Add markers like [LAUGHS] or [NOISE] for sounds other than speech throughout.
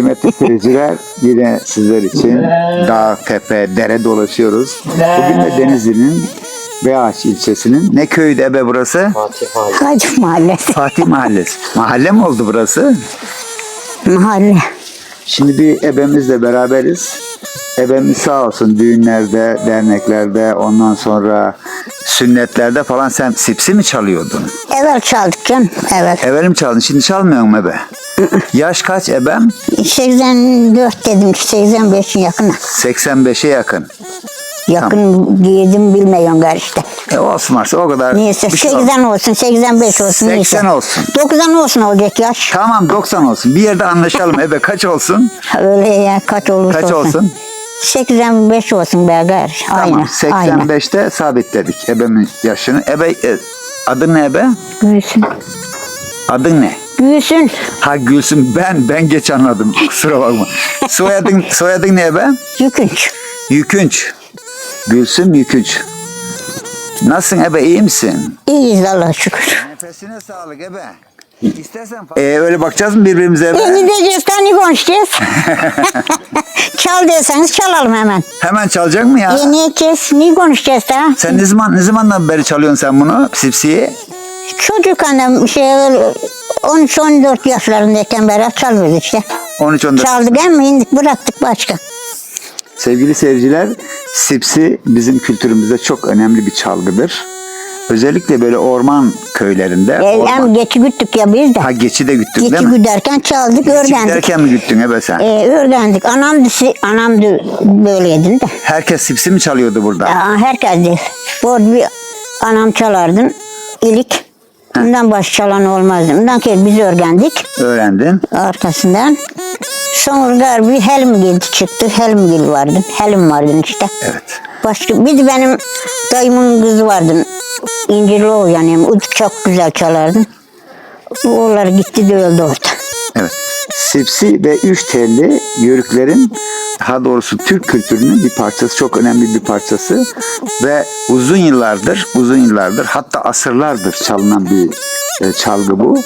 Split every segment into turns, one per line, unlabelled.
Kıymetli seyirciler yine sizler için dağ, tepe, dere dolaşıyoruz. Bugün de Denizli'nin Beyaş ilçesinin ne köyüydü ebe burası?
Hacı Mahallesi.
Fatih Mahallesi. Mahalle mi oldu burası?
Mahalle.
Şimdi bir ebemizle beraberiz. Ebemiz sağ olsun düğünlerde, derneklerde, ondan sonra sünnetlerde falan sen sipsi mi çalıyordun?
Evvel çaldık canım. Evvel.
Evvelim çaldın, şimdi çalmıyor mu ebe? Yaş kaç ebem?
84 dedim. 85'in yakını.
85'e yakın.
Yakın diyedim bilmiyorum gari işte.
E olsun varsa o kadar.
Neyse
bir şey olmaz.
80 olsun 85 olsun
80
neyse.
olsun.
90 olsun olacak yaş.
Tamam 90 olsun. Bir yerde anlaşalım. Ebe kaç olsun?
Öyle ya kaç olursa
Kaç olsun?
85 olsun be gari.
Tamam.
Aynen. Aynen.
85'te sabitledik ebemin yaşını. Ebe e, adın ne ebe?
Gülsün.
Adın ne?
Gülsün.
Ha Gülsün ben ben geç anladım. Kusura bakma. Soyadın soyadın ne ebe?
Yükünç.
Yükünç. Gülsüm Yükünç. Nasılsın ebe iyi misin?
İyiyiz Allah'a şükür.
Nefesine sağlık ebe. İstersen ee, öyle bakacağız mı birbirimize ebe?
E gideceğiz tane konuşacağız. Çal deseniz çalalım hemen.
Hemen çalacak mı ya?
Ne edeceğiz? Ne konuşacağız da?
Sen ne zaman ne zamandan beri çalıyorsun sen bunu sipsiyi?
Çocuk annem şey 13-14 yaşlarındayken beri çalıyoruz işte.
13 14.
Çaldık ama indik bıraktık başka.
Sevgili seyirciler, sipsi bizim kültürümüzde çok önemli bir çalgıdır. Özellikle böyle orman köylerinde.
E,
orman-
hem geçi güttük ya biz de.
Ha geçi de güttük
Geçi
değil mi?
güderken çaldık,
Geçi
öğrendik.
giderken mi güttün ebe sen?
E, öğrendik. Anam da, anam da böyleydi de.
Herkes sipsi mi çalıyordu burada?
Aa, herkes değil. Bu bir anam çalardın. ilik. Bundan baş çalan olmazdı. Bundan kere biz öğrendik.
Öğrendin.
arkasından. Sonra gar bir Helmgil çıktı. Helmgil vardı. Helm vardı işte.
Evet.
Başka bir de benim dayımın kızı vardı. İncirlioğlu yani. O çok güzel çalardı. Oğullar gitti de öldü orada.
Sipsi ve üç telli yörüklerin daha doğrusu Türk kültürünün bir parçası, çok önemli bir parçası ve uzun yıllardır, uzun yıllardır hatta asırlardır çalınan bir e, çalgı bu.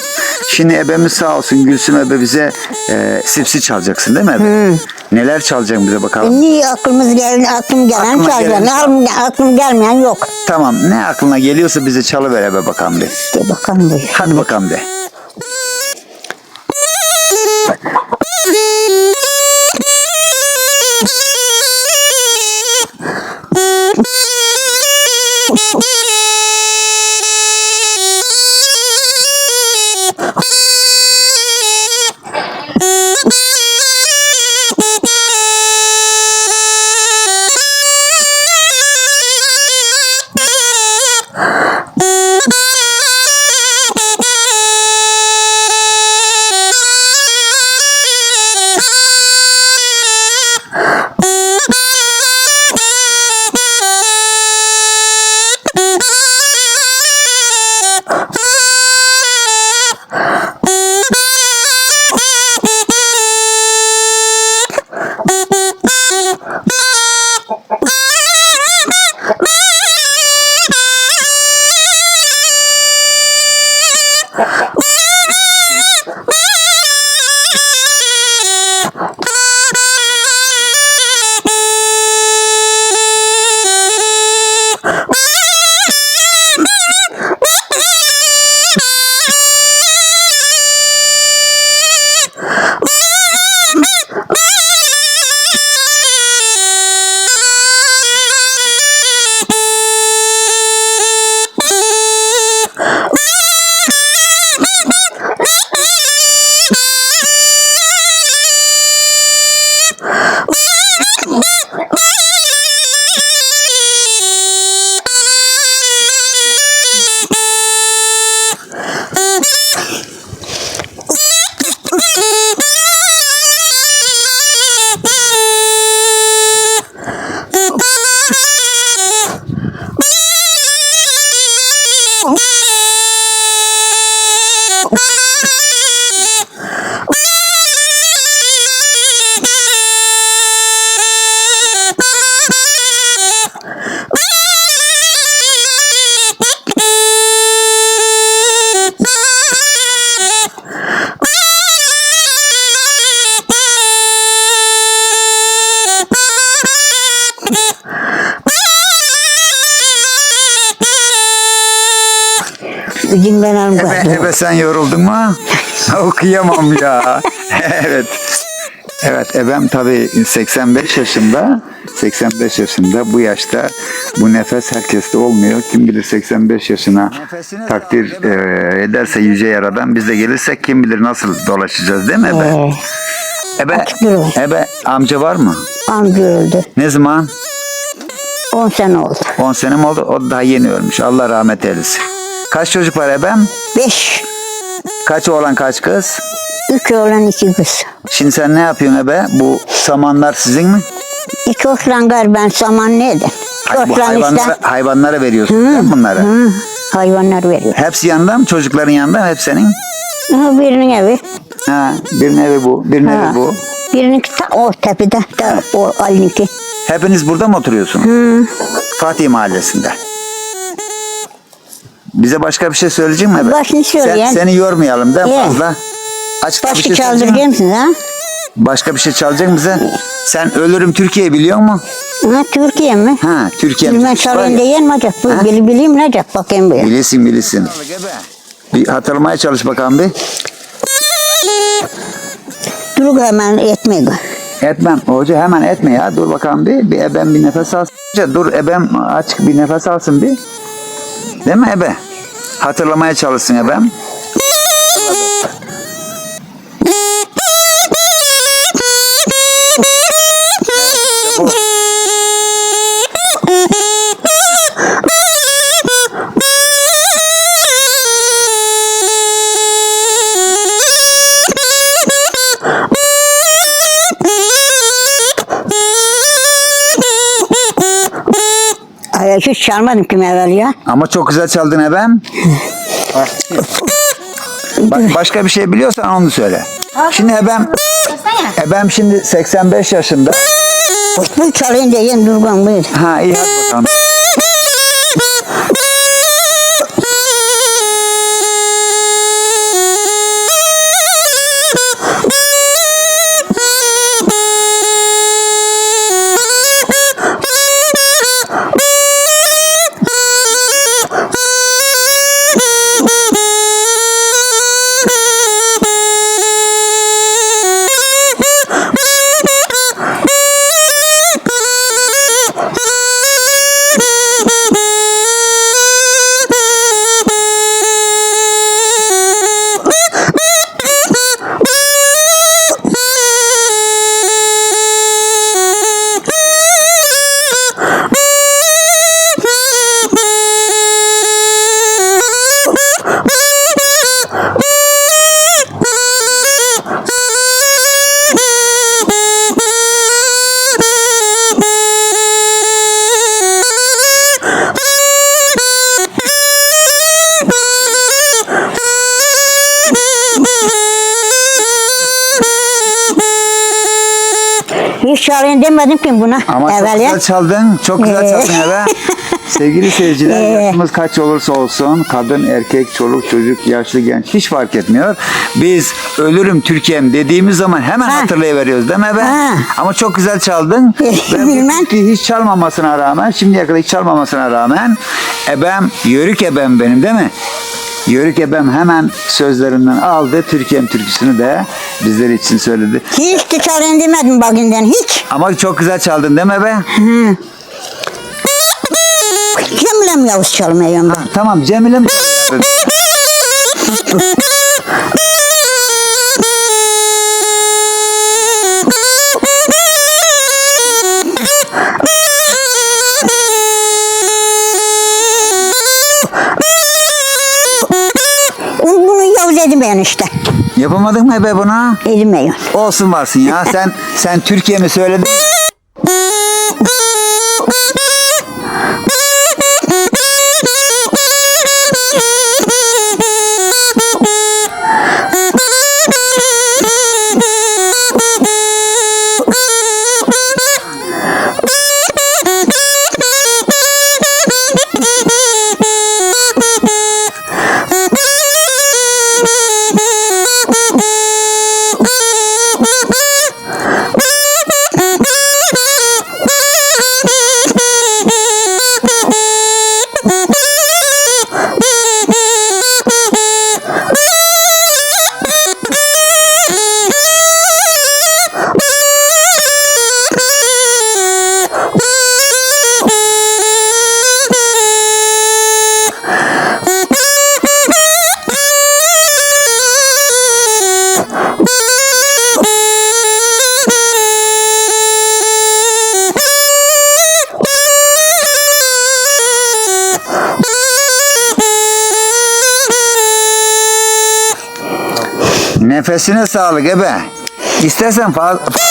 Şimdi ebemiz sağ olsun Gülsüm ebe bize e, sipsi çalacaksın değil mi ebe? Neler çalacaksın bize
E,
bakalım.
niye aklımız gel, aklım gelen çalacağım.
gelen
Aklım, aklım gelmeyen yok.
Tamam ne aklına geliyorsa bize çalıver ebe bakalım bir.
De bakalım buyur.
Hadi bakalım de. Sen yoruldun mu? [LAUGHS] Okuyamam ya. [LAUGHS] evet. Evet ebem tabii 85 yaşında. 85 yaşında bu yaşta bu nefes herkeste olmuyor. Kim bilir 85 yaşına takdir e, ederse yüce yaradan biz de gelirsek kim bilir nasıl dolaşacağız değil mi ebe?
Ee,
Ebe, ebe amca var mı?
amca öldü.
Ne zaman?
10 sene oldu.
10 sene mi oldu? O daha yeni ölmüş. Allah rahmet eylesin. Kaç çocuk var ebem?
5.
Kaç oğlan kaç kız?
3 oğlan 2 kız.
Şimdi sen ne yapıyorsun ebe? Bu samanlar sizin mi?
İki oğlan gar ben saman ne edin?
Hay- bu
Oğlan
hayvanlara,
işte.
hayvanlara veriyorsun değil mi bunları?
Hı, hayvanlar veriyor.
Hepsi yanında mı? Çocukların yanında mı? Hep senin?
Ha, birinin evi.
Ha, birinin evi bu, birinin
Ha.
evi bu.
Birininki ta o tepede. Ta, o Ali'ninki.
Hepiniz burada mı oturuyorsunuz? Fatih Mahallesi'nde. Bize başka bir şey söyleyecek mi?
Başını söyleyen.
Sen, seni yormayalım da
Ye.
fazla. Açıkta bir
Başka
şey söyleyecek
çaldıracak
misin?
mısın ha?
Başka bir şey çalacak mısın bize? Sen Ölürüm Türkiye biliyor musun?
Ha, Türkiye mi?
Ha, Türkiye.
Bilmem çalın diyen mi acaba? Bu Bil, bileyim ne acaba? Bakayım bir.
Bilirsin bilirsin. Bir hatırlamaya çalış bakalım bir.
Dur hemen etmeyin.
Etmem. Hoca hemen etme ya. Dur bakalım bir. Bir ebem bir nefes alsın. Hoca dur ebem aç bir nefes alsın bir. Değil mi ebe? Hatırlamaya çalışsın ebem.
Ay, hiç çalmadım kim evvel ya.
Ama çok güzel çaldın ebem. [LAUGHS] Ba- başka bir şey biliyorsan onu söyle. Şimdi ebem ebem şimdi 85 yaşında.
Bu çalın diyen durgun buyur.
Ha iyi hadi bakalım.
Demedim ki buna
Ama çok
evvel ya.
güzel çaldın. Çok güzel
Ee.
çaldın ebe. Sevgili seyirciler
Ee.
yaşımız kaç olursa olsun kadın, erkek, çoluk, çocuk, yaşlı, genç hiç fark etmiyor. Biz ölürüm Türkiye'm dediğimiz zaman hemen
Ha.
hatırlayıveriyoruz değil mi?
Ha.
Ama çok güzel çaldın. [LAUGHS] Ben
Bilmem.
hiç çalmamasına rağmen şimdiye kadar hiç çalmamasına rağmen ebem, yörük ebem benim değil mi? Yörük ebem hemen sözlerinden aldı. Türkiye'm türküsünü de bizler için söyledi.
Hiç de demedim bugünden hiç.
Ama çok güzel çaldın değil mi be?
Cemilem Yavuz çalmıyorum ben.
Tamam Cemile Yapamadın mı be buna?
Edmeyin.
Olsun varsın ya. Sen sen Türkiye mi söyledin? Nefesine sağlık ebe. İstersen fazla...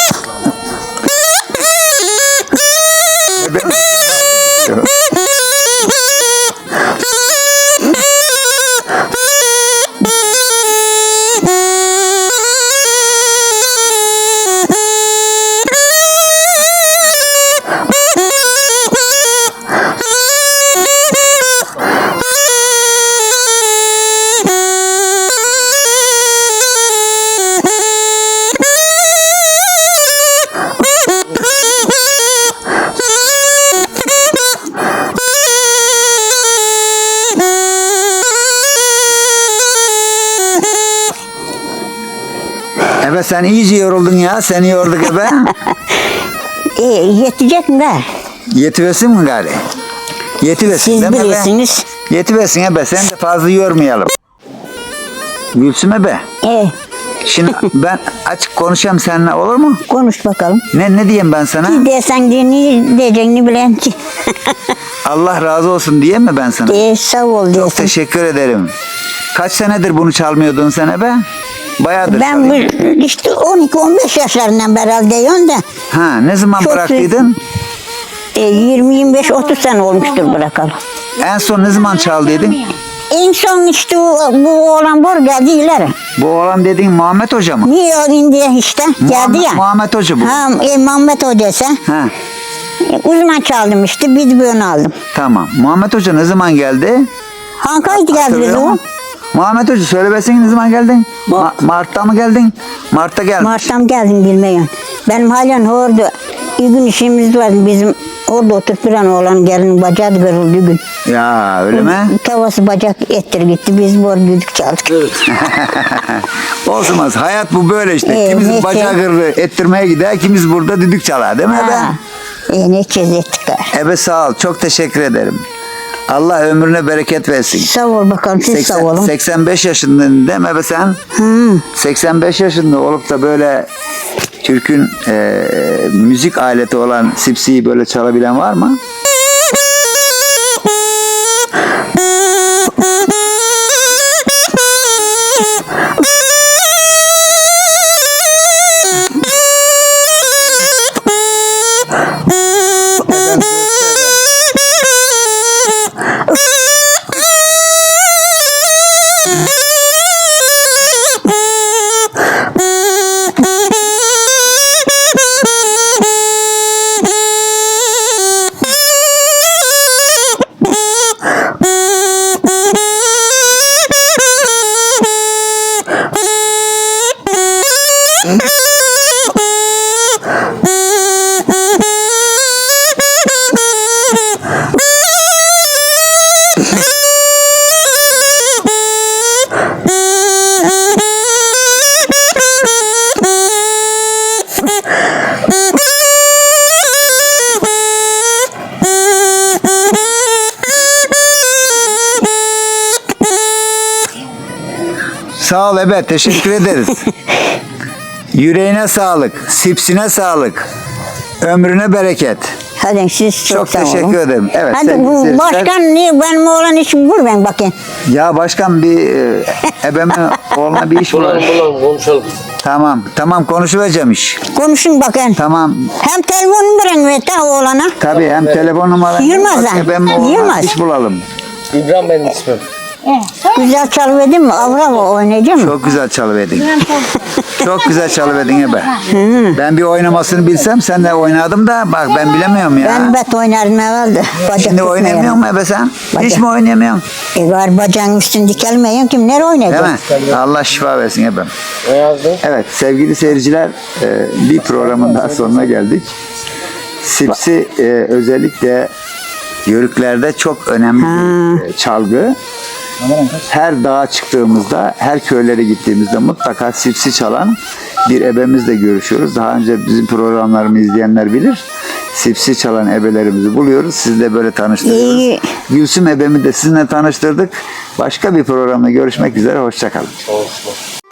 Ebe sen iyice yoruldun ya. Seni yorduk ebe. [LAUGHS]
E, yetecek mi?
Yetiversin mi gari? Yetiversin
Siz
değil mi ebe?
bilirsiniz.
Yetiversin ebe. Sen de fazla yormayalım. Gülsüm ebe.
E,
Şimdi [LAUGHS] ben açık konuşayım seninle olur mu?
konuş bakalım.
Ne ne diyeyim ben sana?
Ne desen diye ne diyeceğini bilen ki. [LAUGHS]
Allah razı olsun diyeyim mi ben sana?
E, sağ ol
Çok
diyorsun.
teşekkür ederim. Kaç senedir bunu çalmıyordun sen ebe? Bayağıdır
Ben bu, işte 12-15 yaşlarından beri diyorum da
Ha ne zaman
Çok
bıraktıydın?
e, 20-25-30 sene olmuştur bırakalı.
En son ne zaman çaldıydın?
En son işte o- bu oğlan bor geldi ileri.
Bu oğlan dediğin Muhammed Hoca mı?
Niye indi işte geldi
Muhammed,
ya.
Muhammed Hoca bu.
Ha, e, Muhammed Hoca'sı.
Ha,
E, uzman çaldım işte biz böyle aldım.
tamam. Muhammed Hoca ne zaman geldi?
Hankaydı geldi o.
Muhammed Hoca söyle versene ne zaman geldin? Ma- Mart'ta mı geldin? Mart'ta gelmiş.
Mart'tan geldim bilmeyen. Benim halen orada bir gün işimiz vardı bizim orada oturup bir an oğlan gelin bacağı kırıldı gün.
Ya öyle mi?
Tavası bacak ettir gitti biz bor düdük çaldık. [LAUGHS]
Olmaz. Hayat bu böyle işte.
Ee,
Kimiz
neyse.
bacağı kırılır, ettirmeye gider, kimiz burada düdük çalar değil mi
Ha.
ebe?
E, ne çiz ettik.
Ebe sağ ol. Çok teşekkür ederim. Allah ömrüne bereket versin.
Sağ ol bakalım siz
80
sağ olun.
85 yaşındasın değil mi ebe sen?
Hı.
85 yaşında olup da böyle Türk'ün e, müzik aleti olan sipsiyi böyle çalabilen var mı? Sağ ol Ebe. Teşekkür ederiz. [LAUGHS] Yüreğine sağlık. Sipsine sağlık. Ömrüne bereket.
Hadi siz çok,
Çok
sağ olun.
teşekkür ederim. Evet,
Hadi bu
seyirciler.
başkan niye benim oğlan için vur ben bakayım.
Ya başkan bir e, ebeme [LAUGHS] oğluna bir iş
Bulalım
var.
bulalım konuşalım.
Tamam. Tamam konuşuvereceğim iş.
Konuşun bakayım.
Tamam.
Hem telefonu verin ve ta oğlana.
Tabii hem telefon numaranı
Yılmaz
oğluna
Yılmaz.
iş bulalım.
İbrahim benim ismim.
Güzel çalıverdin mi? Avra oynayacak mı?
Çok güzel çalıverdin. Çok güzel çalıverdin Ebe. Ben bir oynamasını bilsem sen de oynadım da bak ben bilemiyorum ya.
Ben bet oynardım evvelde. Bacak
Şimdi oynayamıyor mu Ebe sen? Hiç
Bacak.
mi oynayamıyorsun?
E var bacağın üstünde dikelmeyen kim nereye
Değil
oynayacak?
mi? Allah şifa versin Ebe.
Ne yazdın?
Evet sevgili seyirciler e, bir programın daha sonuna geldik. Sipsi e, özellikle yörüklerde çok önemli bir e, çalgı. Her dağa çıktığımızda, her köylere gittiğimizde mutlaka sipsi çalan bir ebemizle görüşüyoruz. Daha önce bizim programlarımı izleyenler bilir. Sipsi çalan ebelerimizi buluyoruz. Siz de böyle tanıştırıyoruz.
İyi.
Gülsüm ebemi de sizinle tanıştırdık. Başka bir programda görüşmek üzere. Hoşçakalın.
Olsun.